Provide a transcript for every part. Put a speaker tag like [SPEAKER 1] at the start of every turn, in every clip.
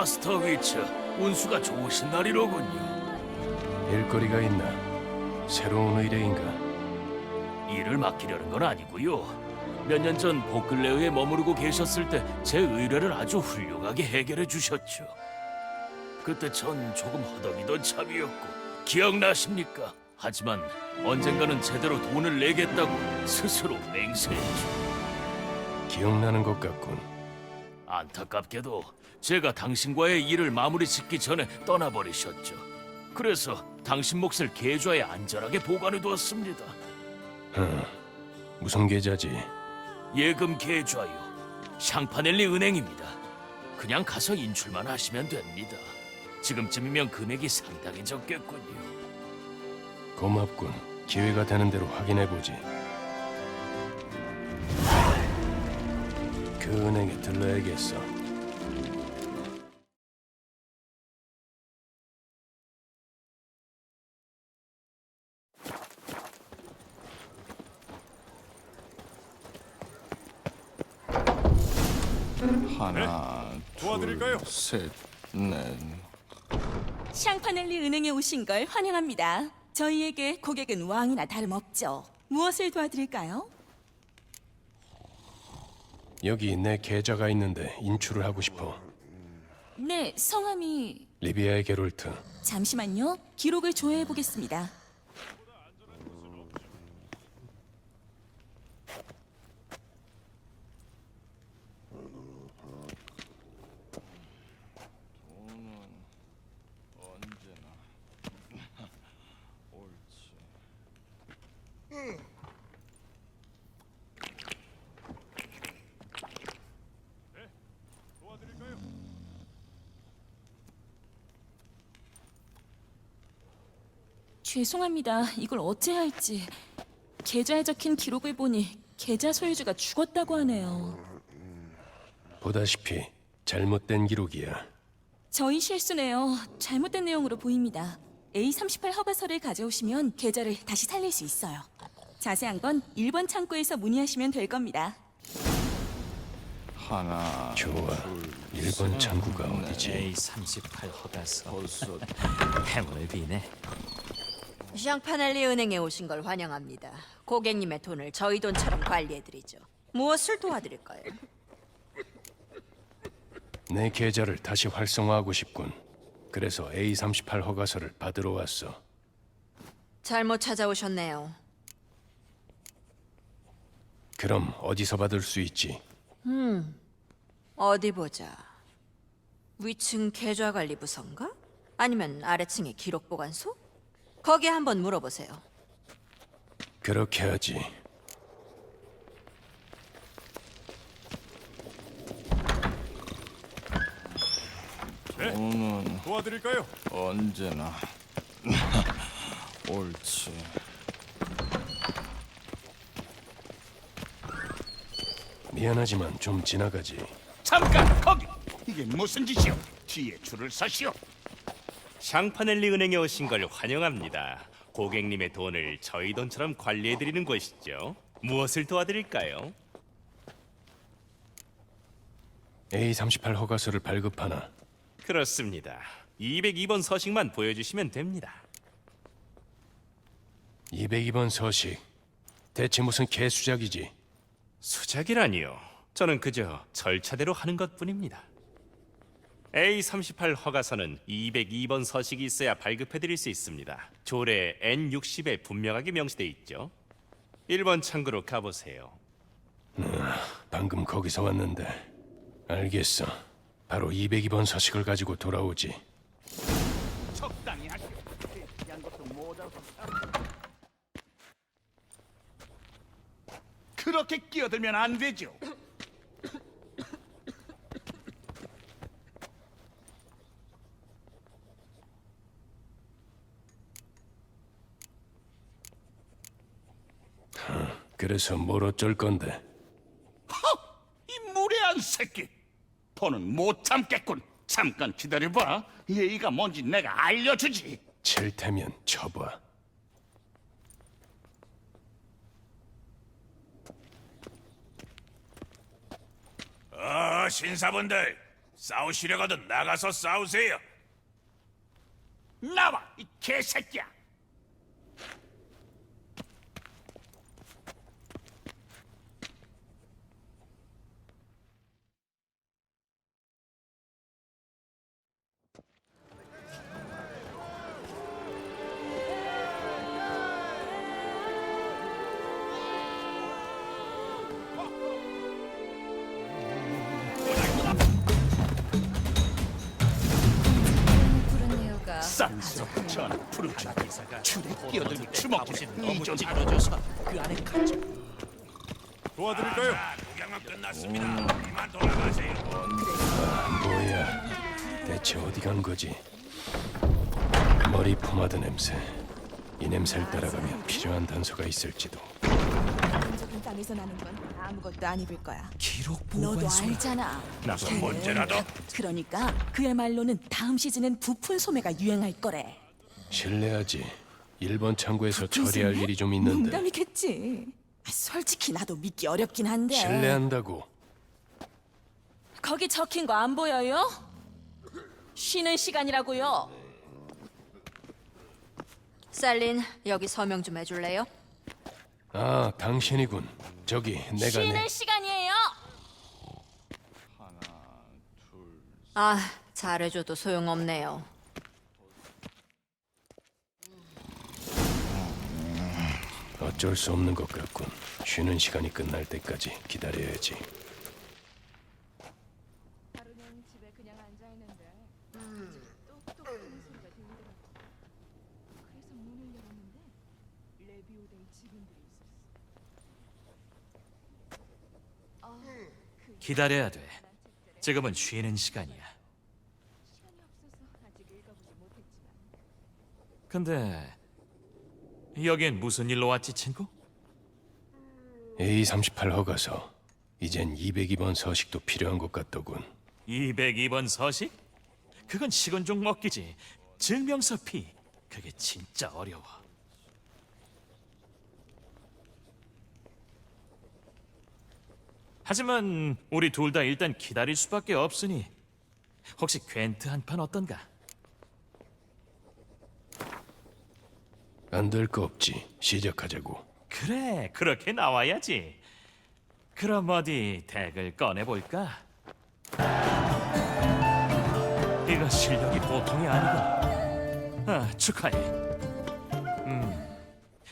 [SPEAKER 1] 마스터 위쳐, 운수가 좋으신 날이로군요.
[SPEAKER 2] 일거리가 있나? 새로운 의뢰인가?
[SPEAKER 1] 일을 맡기려는 건 아니고요. 몇 년 전 보클레어에 머무르고 계셨을 때 제 의뢰를 아주 훌륭하게 해결해 주셨죠. 그때 전 조금 허덕이던 참이었고 기억나십니까? 하지만 언젠가는 제대로 돈을 내겠다고 스스로 맹세했죠.
[SPEAKER 2] 기억나는 것 같군.
[SPEAKER 1] 안타깝게도 제가 당신과의 일을 마무리 짓기 전에 떠나버리셨죠. 그래서 당신 몫을 계좌에 안전하게 보관해 두었습니다.
[SPEAKER 2] 무슨 계좌지?
[SPEAKER 1] 예금 계좌요. 샹파넬리 은행입니다. 그냥 가서 인출만 하시면 됩니다. 지금쯤이면 금액이 상당히 적겠군요.
[SPEAKER 2] 고맙군. 기회가 되는 대로 확인해 보지. 그 은행에 들러야겠어.
[SPEAKER 3] 하나,
[SPEAKER 4] 도와드릴까요?
[SPEAKER 3] 둘, 셋, 넷.
[SPEAKER 5] 샹파넬리 은행에 오신 걸 환영합니다. 저희에게 고객은 왕이나 다름없죠. 무엇을 도와드릴까요?
[SPEAKER 2] 여기 내 계좌가 있는데 인출을 하고 싶어.
[SPEAKER 5] 네, 성함이
[SPEAKER 2] 리비아의 게롤트.
[SPEAKER 5] 잠시만요. 기록을 조회해 보겠습니다.
[SPEAKER 3] 언제나 옳지.
[SPEAKER 5] 죄송합니다. 이걸 어찌해야 할지. 계좌에 적힌 기록을 보니 계좌 소유주가 죽었다고 하네요.
[SPEAKER 2] 보다시피 잘못된 기록이야.
[SPEAKER 5] 저희 실수네요. 잘못된 내용으로 보입니다. A38 허가서를 가져오시면 계좌를 다시 살릴 수 있어요. 자세한 건 1번 창구에서 문의하시면 될 겁니다.
[SPEAKER 3] 하나,
[SPEAKER 2] 좋아. 일본 창구가 어디지?
[SPEAKER 6] A38 허가서
[SPEAKER 3] 벌써
[SPEAKER 6] 행운을 비네
[SPEAKER 7] 샹파넬리 은행에 오신 걸 환영합니다. 고객님의 돈을 저희 돈처럼 관리해드리죠. 무엇을 도와드릴까요?
[SPEAKER 2] 내 계좌를 다시 활성화하고 싶군. 그래서 A38 허가서를 받으러 왔어.
[SPEAKER 7] 잘못 찾아오셨네요.
[SPEAKER 2] 그럼 어디서 받을 수 있지?
[SPEAKER 7] 어디 보자. 위층 계좌관리부서인가? 아니면 아래층의 기록보관소? 거기에 한번 물어보세요.
[SPEAKER 2] 그렇게 하지.
[SPEAKER 3] 돈은
[SPEAKER 4] 도와드릴까요?
[SPEAKER 3] 언제나 옳지.
[SPEAKER 2] 미안하지만 좀 지나가지.
[SPEAKER 8] 잠깐 거기 이게 무슨 짓이오 뒤에 줄을 서시오
[SPEAKER 9] 샹파넬리 은행에 오신 걸 환영합니다. 고객님의 돈을 저희 돈처럼 관리해 드리는 곳이죠. 무엇을 도와드릴까요?
[SPEAKER 2] A38 허가서를 발급하나?
[SPEAKER 9] 그렇습니다. 202번 서식만 보여주시면 됩니다.
[SPEAKER 2] 202번 서식. 대체 무슨 개수작이지?
[SPEAKER 9] 수작이라니요. 저는 그저 절차대로 하는 것뿐입니다. A38 허가서는 202번 서식이 있어야 발급해 드릴 수 있습니다. 조례 N60에 분명하게 명시돼 있죠. 1번 창구로 가보세요.
[SPEAKER 2] 방금 거기서 왔는데. 알겠어. 바로 202번 서식을 가지고 돌아오지.
[SPEAKER 8] 적당히 하시오 대피한 것도 모자라서 그렇게 끼어들면 안 되죠
[SPEAKER 2] 그래서 뭘 어쩔 건데?
[SPEAKER 8] 이 무례한 새끼 더는 못 참겠군 잠깐 기다려봐 예의가 뭔지 내가 알려주지
[SPEAKER 2] 칠 테면 쳐봐.
[SPEAKER 8] 어 신사분들 싸우시려거든 나가서 싸우세요. 나와 이 개새끼야.
[SPEAKER 7] 푸른내어가
[SPEAKER 8] 싼스럽고 전하 푸르지. 줄에 끼어들고 주먹질 이좀
[SPEAKER 9] 도와드릴까요?
[SPEAKER 8] 구경은 끝났습니다. 이만 돌아가세요.
[SPEAKER 2] 뭐야? 대체 어디 간 거지? 머리 포마드 냄새. 이 냄새를 따라가면 필요한 단서가 있을지도.
[SPEAKER 5] 적인 땅에서 나는 건 아무것도 안 입을 거야.
[SPEAKER 6] 기록
[SPEAKER 5] 너도
[SPEAKER 6] 보관소.
[SPEAKER 5] 알잖아.
[SPEAKER 8] 나서 문제라도
[SPEAKER 5] 그러니까 그야말로는 다음 시즌엔 부푼 소매가 유행할 거래.
[SPEAKER 2] 실례하지. 일본 창고에서 처리할? 일이 좀 있는데.
[SPEAKER 5] 농담이겠지. 아, 솔직히 나도 믿기 어렵긴 한데.
[SPEAKER 2] 실례한다고.
[SPEAKER 5] 거기 적힌 거 안 보여요? 쉬는 시간이라고요.
[SPEAKER 7] 셀린 여기 서명 좀 해줄래요?
[SPEAKER 2] 아, 당신이군. 저기 내가
[SPEAKER 5] 쉬는
[SPEAKER 2] 내
[SPEAKER 5] 시간이에요.
[SPEAKER 7] 아 잘해줘도 소용없네요.
[SPEAKER 2] 어쩔 수 없는 것 같군. 쉬는 시간이 끝날 때까지 기다려야지.
[SPEAKER 6] 기다려야 돼. 지금은 쉬는 시간이야. 근데 여긴 무슨 일로 왔지, 친구?
[SPEAKER 2] A38 허가서. 이젠 202번 서식도 필요한 것 같더군.
[SPEAKER 6] 202번 서식? 그건 식은 죽 먹기지. 증명서 피. 그게 진짜 어려워. 하지만 우리 둘 다 일단 기다릴 수밖에 없으니 혹시 괜트 한 판 어떤가?
[SPEAKER 2] 안 될 거 없지. 시작하자고.
[SPEAKER 6] 그래, 그렇게 나와야지. 그럼 어디 덱을 꺼내볼까? 이거 실력이 보통이 아니군. 아, 축하해. 음,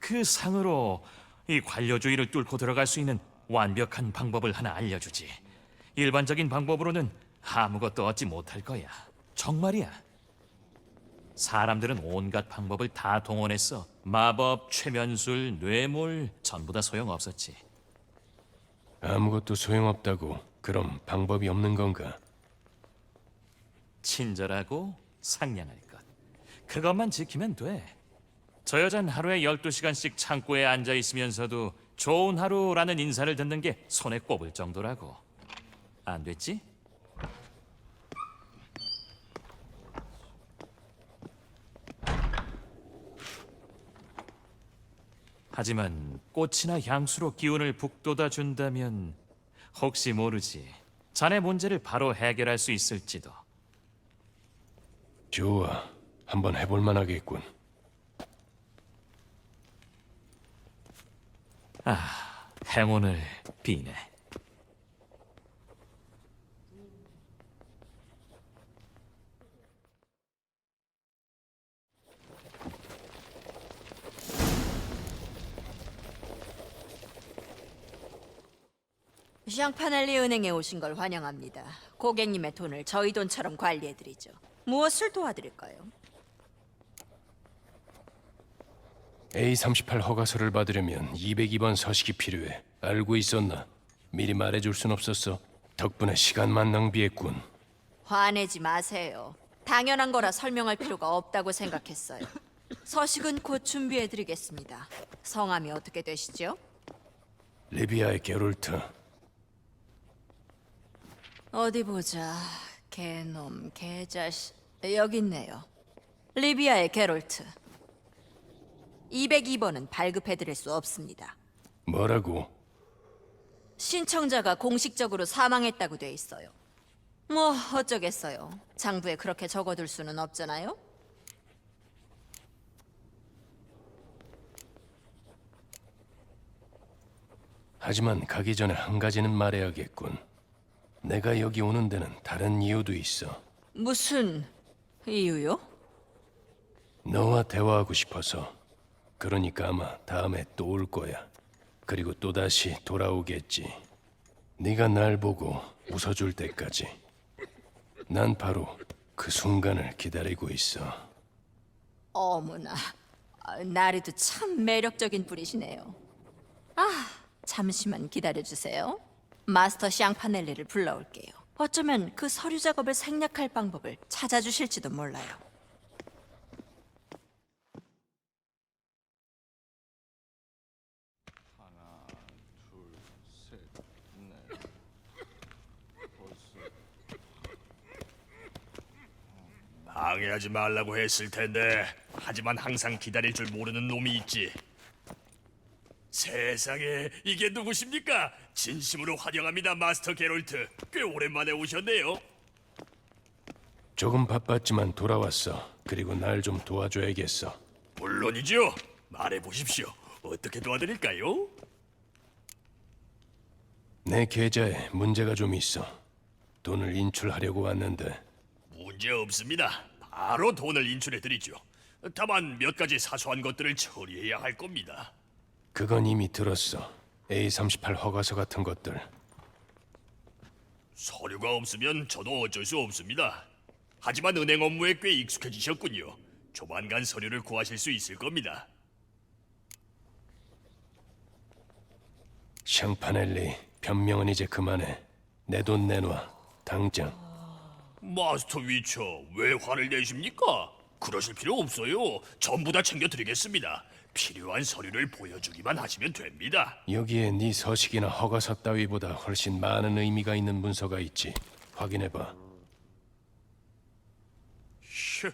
[SPEAKER 6] 그 상으로 이 관료주의를 뚫고 들어갈 수 있는 완벽한 방법을 하나 알려주지. 일반적인 방법으로는 아무것도 얻지 못할 거야. 정말이야. 사람들은 온갖 방법을 다 동원했어. 마법, 최면술, 뇌물 전부 다 소용없었지.
[SPEAKER 2] 아무것도 소용없다고. 그럼 방법이 없는 건가?
[SPEAKER 6] 친절하고 상냥할 것. 그것만 지키면 돼. 저 여잔 하루에 12시간씩 창고에 앉아 있으면서도 좋은 하루라는 인사를 듣는 게 손에 꼽을 정도라고. 안 됐지? 하지만 꽃이나 향수로 기운을 북돋아 준다면 혹시 모르지. 자네 문제를 바로 해결할 수 있을지도.
[SPEAKER 2] 좋아. 한번 해볼 만하겠군.
[SPEAKER 6] 행운을 비네.
[SPEAKER 7] 샹파넬리 은행에 오신 걸 환영합니다. 고객님의 돈을 저희 돈처럼 관리해드리죠. 무엇을 도와드릴까요?
[SPEAKER 2] A38 허가서를 받으려면 202번 서식이 필요해. 알고 있었나? 미리 말해줄 순 없었어. 덕분에 시간만 낭비했군.
[SPEAKER 7] 화내지 마세요. 당연한 거라 설명할 필요가 없다고 생각했어요. 서식은 곧 준비해드리겠습니다. 성함이 어떻게 되시죠?
[SPEAKER 2] 리비아의 게롤트.
[SPEAKER 7] 어디 보자. 개놈, 개자식. 여기 있네요. 리비아의 게롤트. 202번은 발급해드릴 수 없습니다.
[SPEAKER 2] 뭐라고?
[SPEAKER 7] 신청자가 공식적으로 사망했다고 돼 있어요. 뭐 어쩌겠어요. 장부에 그렇게 적어둘 수는 없잖아요.
[SPEAKER 2] 하지만 가기 전에 한 가지는 말해야겠군. 내가 여기 오는 데는 다른 이유도 있어.
[SPEAKER 7] 무슨 이유요?
[SPEAKER 2] 너와 대화하고 싶어서. 그러니까 아마 다음에 또 올 거야. 그리고 또 다시 돌아오겠지. 네가 날 보고 웃어줄 때까지. 난 바로 그 순간을 기다리고 있어.
[SPEAKER 7] 어머나, 아, 나리도 참 매력적인 분이시네요. 아, 잠시만 기다려주세요. 마스터 샹파넬리를 불러올게요. 어쩌면 그 서류 작업을 생략할 방법을 찾아주실지도 몰라요.
[SPEAKER 4] 방해하지 말라고 했을 텐데 하지만 항상 기다릴 줄 모르는 놈이 있지. 세상에 이게 누구십니까? 진심으로 환영합니다, 마스터 게롤트. 꽤 오랜만에 오셨네요.
[SPEAKER 2] 조금 바빴지만 돌아왔어. 그리고 날 좀 도와줘야겠어.
[SPEAKER 4] 물론이죠. 말해 보십시오. 어떻게 도와드릴까요?
[SPEAKER 2] 내 계좌에 문제가 좀 있어. 돈을 인출하려고 왔는데
[SPEAKER 4] 문제 없습니다. 바로 돈을 인출해 드리죠. 다만 몇 가지 사소한 것들을 처리해야 할 겁니다.
[SPEAKER 2] 그건 이미 들었어. A38 허가서 같은 것들.
[SPEAKER 4] 서류가 없으면 저도 어쩔 수 없습니다. 하지만 은행 업무에 꽤 익숙해지셨군요. 조만간 서류를 구하실 수 있을 겁니다.
[SPEAKER 2] 샹파넬리, 변명은 이제 그만해. 내 돈 내놔. 당장.
[SPEAKER 4] 마스터 위쳐, 왜 화를 내십니까? 그러실 필요 없어요. 전부 다 챙겨드리겠습니다. 필요한 서류를 보여주기만 하시면 됩니다.
[SPEAKER 2] 여기에 네 서식이나 허가서 따위보다 훨씬 많은 의미가 있는 문서가 있지. 확인해봐.
[SPEAKER 4] 현-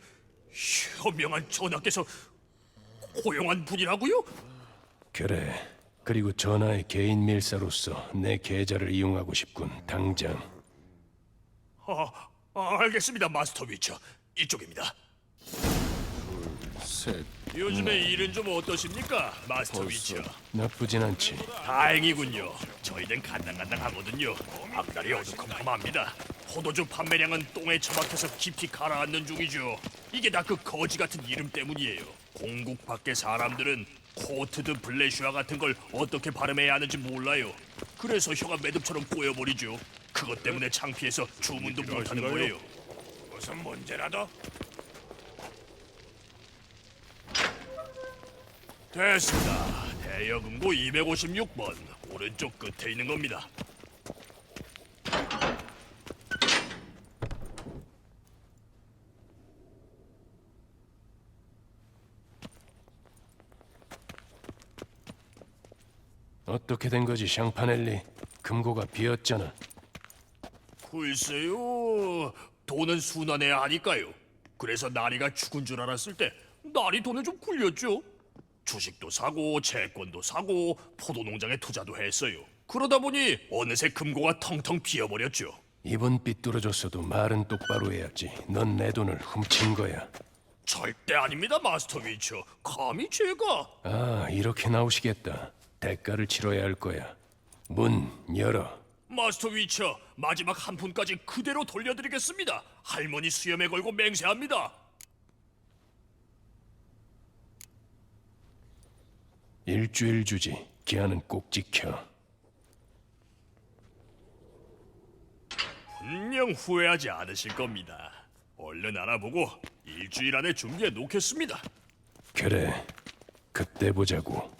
[SPEAKER 4] 현명한 전하께서 고용한 분이라고요?
[SPEAKER 2] 그래. 그리고 전하의 개인 밀사로서 내 계좌를 이용하고 싶군. 당장.
[SPEAKER 4] 아, 아, 알겠습니다, 마스터 위쳐. 이쪽입니다.
[SPEAKER 3] 셋.
[SPEAKER 4] 요즘에 일은 좀 어떠십니까, 마스터 위쳐?
[SPEAKER 2] 나쁘진 않지.
[SPEAKER 4] 다행이군요. 저희는 간당간당하거든요. 앞날이 어두컴컴합니다. 포도주 판매량은 똥에 처박혀서 깊이 가라앉는 중이죠. 이게 다 그 거지 같은 이름 때문이에요. 공국 밖의 사람들은 코트드 블레슈아 같은 걸 어떻게 발음해야 하는지 몰라요. 그래서 혀가 매듭처럼 꼬여버리죠. 그것 때문에 창피해서 주문도 못하는 거예요. 무슨 문제라도? 됐습니다. 대여금고 256번 오른쪽 끝에 있는 겁니다.
[SPEAKER 2] 어떻게 된 거지, 샹파넬리? 금고가 비었잖아.
[SPEAKER 4] 글쎄요, 돈은 순환해야 하니까요. 그래서 나리가 죽은 줄 알았을 때 나리 돈을 좀 굴렸죠. 주식도 사고 채권도 사고 포도 농장에 투자도 했어요. 그러다 보니 어느새 금고가 텅텅 비어버렸죠.
[SPEAKER 2] 입은 삐뚤어졌어도 말은 똑바로 해야지. 넌 내 돈을 훔친 거야.
[SPEAKER 4] 절대 아닙니다, 마스터 위쳐. 감히 제가
[SPEAKER 2] 아, 이렇게 나오시겠다. 대가를 치러야 할 거야. 문 열어.
[SPEAKER 4] 마스터 위쳐 마지막 한 푼까지 그대로 돌려드리겠습니다. 할머니 수염에 걸고 맹세합니다.
[SPEAKER 2] 일주일 주지. 기한은 꼭 지켜.
[SPEAKER 4] 분명 후회하지 않으실 겁니다. 얼른 알아보고 일주일 안에 준비해 놓겠습니다.
[SPEAKER 2] 그래. 그때 보자고.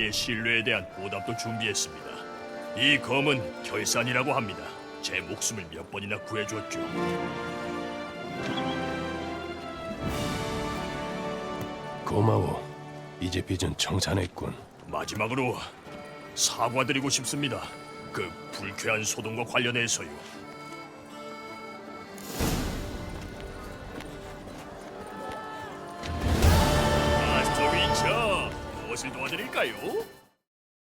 [SPEAKER 4] 나리의 신뢰에 대한 보답도 준비했습니다. 이 검은 결산이라고 합니다. 제 목숨을 몇 번이나 구해줬죠.
[SPEAKER 2] 고마워. 이제 빚은 청산했군.
[SPEAKER 4] 마지막으로 사과드리고 싶습니다. 그 불쾌한 소동과 관련해서요. 마스터 위